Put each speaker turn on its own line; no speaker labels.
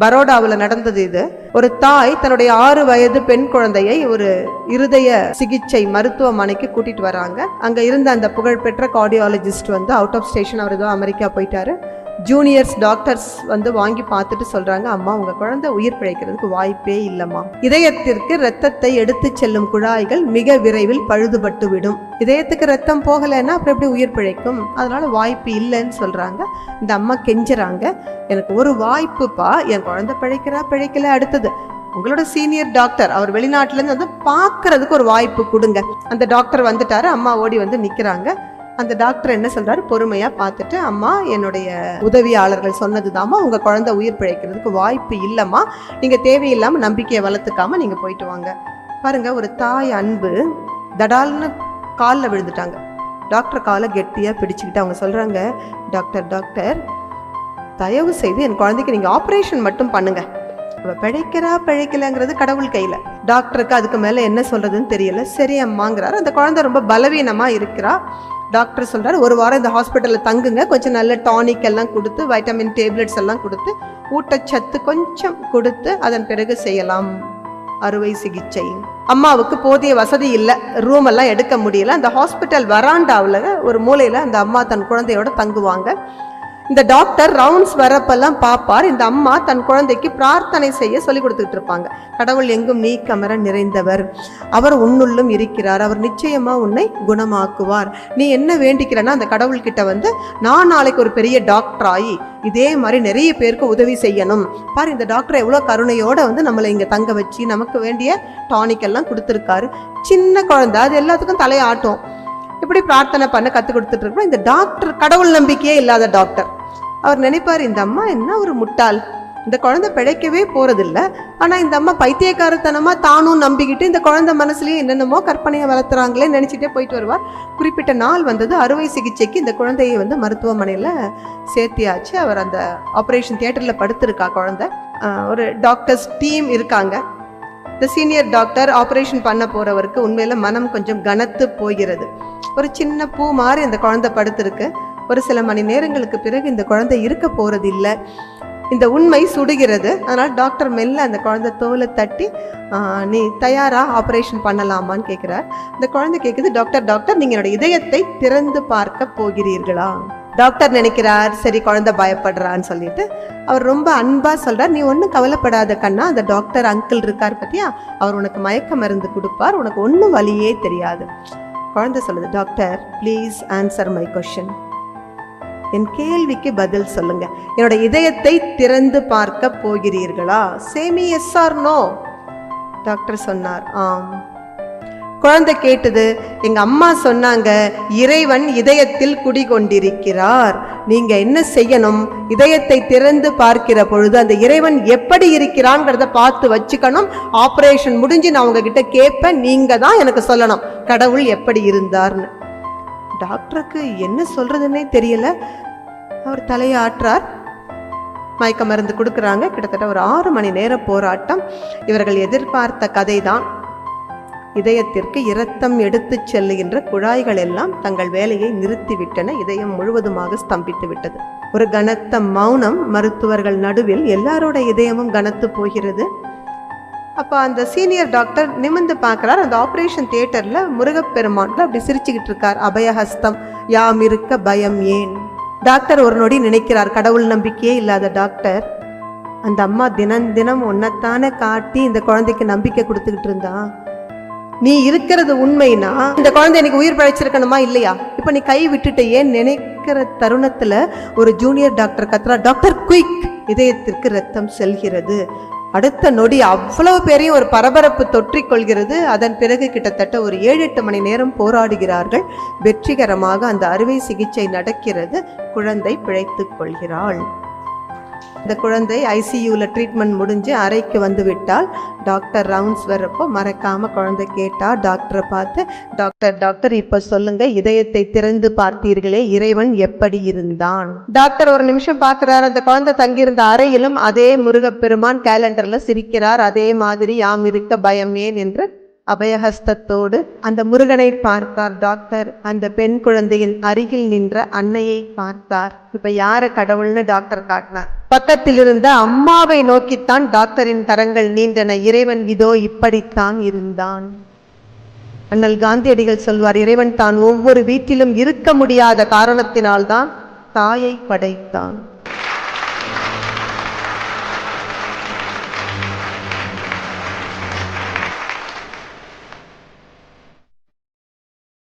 பரோடாவில் நடந்தது இது. ஒரு தாய் தன்னுடைய ஆறு வயது பெண் குழந்தையை ஒரு இருதய சிகிச்சை மருத்துவமனைக்கு கூட்டிட்டு வராங்க. அங்க இருந்த அந்த புகழ்பெற்ற கார்டியாலஜிஸ்ட் வந்து அவுட் ஆஃப் ஸ்டேஷன் அவர் ஏதோ அமெரிக்கா போயிட்டாரு. ஜூனியர்ஸ் டாக்டர்ஸ் வந்து வாங்கி பார்த்துட்டு சொல்றாங்க அம்மா உங்க குழந்தை உயிர் பிழைக்கிறதுக்கு வாய்ப்பே இல்லம்மா. இதயத்திற்கு ரத்தத்தை எடுத்து செல்லும் குழாய்கள் மிக விரைவில் பழுதுபட்டு விடும். இதயத்துக்கு ரத்தம் போகலைன்னா அப்புறம் எப்படி உயிர் பிழைக்கும்? அதனால வாய்ப்பு இல்லைன்னு சொல்றாங்க. இந்த அம்மா கெஞ்சுறாங்க. எனக்கு ஒரு வாய்ப்புப்பா என் குழந்தை பிழைக்கிறா பிழைக்கல அடுத்தது. உங்களோட சீனியர் டாக்டர் அவர் வெளிநாட்டிலேருந்து வந்து பார்க்கறதுக்கு ஒரு வாய்ப்பு கொடுங்க. அந்த டாக்டர் வந்துட்டாரு. அம்மா ஓடி வந்து நிற்கிறாங்க அந்த டாக்டர் என்ன சொல்றாரு? பொறுமையா பார்த்துட்டு அம்மா என்னுடைய உதவியாளர்கள் சொன்னதுதாம்மா உங்க குழந்தை உயிர் பிழைக்கிறதுக்கு வாய்ப்பு இல்லைம்மா. நீங்க தேவையில்லாம நம்பிக்கையை வளர்த்துக்காம நீங்க போயிட்டு வாங்க. பாருங்க ஒரு தாய் அன்பு தடால்னு காலில் விழுந்துட்டாங்க. டாக்டர் காலை கெட்டியாக பிடிச்சிக்கிட்டு அவங்க சொல்கிறாங்க டாக்டர் டாக்டர் தயவு செய்து என் குழந்தைக்கு நீங்கள் ஆப்ரேஷன் மட்டும் பண்ணுங்க. அவள் பிழைக்கிறா பிழைக்கலங்கிறது கடவுள் கையில். டாக்டருக்கு அதுக்கு மேலே என்ன சொல்கிறதுன்னு தெரியல. சரி அம்மாங்கிறாரு. அந்த குழந்தை ரொம்ப பலவீனமாக இருக்கிறா. டாக்டர் சொல்கிறார் ஒரு வாரம் இந்த ஹாஸ்பிட்டலில் தங்குங்க. கொஞ்சம் நல்ல டானிக் எல்லாம் கொடுத்து வைட்டமின் டேப்லெட்ஸ் எல்லாம் கொடுத்து ஊட்டச்சத்து கொஞ்சம் கொடுத்து அதன் பிறகு செய்யலாம். அறுவை சிகிச்சை. அம்மாவுக்கு போதிய வசதி இல்லை. ரூம் எல்லாம் எடுக்க முடியல. அந்த ஹாஸ்பிட்டல் வராண்டாவில் ஒரு மூலையில் அந்த அம்மா தன் குழந்தையோட தங்குவாங்க. இந்த டாக்டர் ரவுண்ட்ஸ் வரப்பெல்லாம் பார்ப்பார். இந்த அம்மா தன் குழந்தைக்கு பிரார்த்தனை செய்ய சொல்லி கொடுத்துட்டு இருப்பாங்க. கடவுள் எங்கும் நீ கமர நிறைந்தவர். அவர் உன்னுள்ளும் இருக்கிறார். அவர் நிச்சயமா உன்னை குணமாக்குவார். நீ என்ன வேண்டிக்கிறன்னா அந்த கடவுள்கிட்ட வந்து நான் நாளைக்கு ஒரு பெரிய டாக்டர் ஆகி இதே மாதிரி நிறைய பேருக்கு உதவி செய்யணும். பாரு இந்த டாக்டர் எவ்வளோ கருணையோட வந்து நம்மளை இங்கே தங்க வச்சு நமக்கு வேண்டிய டானிக் எல்லாம் கொடுத்துருக்காரு. சின்ன குழந்தை. அது எல்லாத்துக்கும் தலையாட்டும். இப்படி பிரார்த்தனை பண்ண கற்றுக் கொடுத்துட்டு இருக்கோம் இந்த டாக்டர் கடவுள் நம்பிக்கையே இல்லாத டாக்டர் அவர் நினைப்பார் இந்த அம்மா என்ன ஒரு முட்டாள்? இந்த குழந்தை பிழைக்கவே போறதில்ல. ஆனா இந்த அம்மா பைத்தியக்காரத்தனமா தானும் நம்பிக்கிட்டு இந்த குழந்தை மனசுலயே என்னென்னமோ கற்பனையை வளர்த்துறாங்களே நினைச்சிட்டே போயிட்டு வருவார் குறிப்பிட்ட நாள் வந்தது அறுவை சிகிச்சைக்கு இந்த குழந்தையை வந்து மருத்துவமனையில சேர்த்தியாச்சு. அவர் அந்த ஆப்ரேஷன் தியேட்டர்ல படுத்திருக்கா குழந்தை. ஒரு டாக்டர்ஸ் டீம் இருக்காங்க. இந்த சீனியர் டாக்டர் ஆப்ரேஷன் பண்ண போறவருக்கு உண்மையில மனம் கொஞ்சம் கனத்து போகிறது. ஒரு சின்ன பூ மாதிரி அந்த குழந்தை படுத்திருக்கு. ஒரு சில மணி நேரங்களுக்கு பிறகு இந்த குழந்தை இருக்க போகிறதில்லை இந்த உண்மை சுடுகிறது. அதனால் டாக்டர் மெல்ல அந்த குழந்தை தோலை தட்டி நீ தயாரா? ஆப்ரேஷன் பண்ணலாமான்னு கேட்குறார். இந்த குழந்தை கேட்குது டாக்டர் டாக்டர் நீங்கள் என்னோட இதயத்தை திறந்து பார்க்க போகிறீர்களா? டாக்டர் நினைக்கிறார் சரி குழந்தை பயப்படுறான்னு சொல்லிட்டு. அவர் ரொம்ப அன்பா சொல்றார் நீ ஒன்றும் கவலைப்படாத கண்ணா அந்த டாக்டர் அங்கிள் இருக்கார் பத்தியா? அவர் உனக்கு மயக்க மருந்து கொடுப்பார். உனக்கு ஒன்றும் வழியே தெரியாது. குழந்தை சொல்லுது doctor please answer my question என் கேள்விக்கு பதில் சொல்லுங்க. என்னோட இதயத்தை திறந்து பார்க்க போகிறீர்களா? Say me yes or no doctor சொன்னார் ஆம். குழந்தை கேட்டது எங்க அம்மா சொன்னாங்க இறைவன் இதயத்தில் குடிகொண்டிருக்கிறார். நீங்க என்ன செய்யணும்? இதயத்தை திறந்து பார்க்கிற பொழுது அந்த இறைவன் எப்படி இருக்கிறாங்கிறத பார்த்து வச்சுக்கணும். ஆபரேஷன் முடிஞ்சு நான் உங்ககிட்ட கேட்பேன் நீங்க தான் எனக்கு சொல்லணும். கடவுள் எப்படி இருந்தார்னு. டாக்டருக்கு என்ன சொல்கிறதுன்னே தெரியல. அவர் தலையாற்றார். மயக்க மருந்து கொடுக்குறாங்க. கிட்டத்தட்ட ஒரு ஆறு மணி நேர போராட்டம். இவர்கள் எதிர்பார்த்த கதை தான் இதயத்திற்கு இரத்தம் எடுத்துச் செல்லுகின்ற குழாய்கள் எல்லாம் தங்கள் வேலையை நிறுத்திவிட்டன. இதயம் முழுவதுமாக ஸ்தம்பித்து விட்டது. ஒரு கனத்த மௌனம் மருத்துவர்கள் நடுவில் எல்லாரோட இதயமும் கனத்து போகிறது. அப்போ அந்த சீனியர் டாக்டர் நிமிர்ந்து பார்க்குறார். அந்த ஆப்ரேஷன் தியேட்டரில் முருகப்பெருமான்ல அப்படி சிரிச்சுக்கிட்டு இருக்கார். அபயஹஸ்தம் யாம் இருக்க பயம் ஏன்? டாக்டர் ஒரு நொடி நினைக்கிறார். கடவுள் நம்பிக்கையே இல்லாத டாக்டர் அந்த அம்மா தினம் தினம் ஒன்னத்தானே காட்டி இந்த குழந்தைக்கு நம்பிக்கை கொடுத்துக்கிட்டு இருந்தா? நீ இருக்கிறது உண்மைனா இந்த குழந்தை எனக்கு உயிர் பிழைச்சிருக்கணுமா இல்லையா? இப்போ நீ கை விட்டுட்ட ஏன் நினைக்கிற தருணத்துல ஒரு ஜூனியர் டாக்டர் கத்துறா டாக்டர் குயிக் இதயத்திற்கு ரத்தம் செல்கிறது. அடுத்த நொடி அவ்வளவு பெரிய ஒரு பரபரப்பு தொற்றிக்கொள்கிறது. அதன் பிறகு கிட்டத்தட்ட ஒரு ஏழு எட்டு மணி நேரம் போராடுகிறார்கள். வெற்றிகரமாக அந்த அறுவை சிகிச்சை நடக்கிறது. குழந்தை பிழைத்துக் கொள்கிறாள். இந்த குழந்தை ஐசியூவில் ட்ரீட்மெண்ட் முடிஞ்சு அறைக்கு வந்து விட்டால் டாக்டர் ரவுண்ட்ஸ் வர்றப்போ மறக்காமல் குழந்தை கேட்டால் டாக்டரை பார்த்து டாக்டர் டாக்டர் இப்போ சொல்லுங்கள் இதயத்தை திறந்து பார்த்தீர்களே இறைவன் எப்படி இருந்தான்? டாக்டர் ஒரு நிமிஷம் பார்க்குறாரு. அந்த குழந்தை தங்கியிருந்த அறையிலும் அதே முருகப்பெருமான் கேலண்டரில் சிரிக்கிறார். அதே மாதிரி யாம் இருக்க பயம் ஏன்? என்று அபயஹஸ்தத்தோடு அந்த முருகனை பார்த்தார் டாக்டர். அந்த பெண் குழந்தையின் அருகில் நின்ற அன்னையை பார்த்தார். இப்ப யார கடவுள்னு டாக்டர் காட்டினார். பக்கத்தில் இருந்த அம்மாவை நோக்கித்தான் டாக்டரின் கரங்கள் நீண்டன. இறைவன் இதோ இப்படித்தான் இருந்தான். அண்ணல் காந்தியடிகள் சொல்வார் இறைவன் தான் ஒவ்வொரு வீட்டிலும் இருக்க முடியாத காரணத்தினால்தான் தாயை படைத்தான்.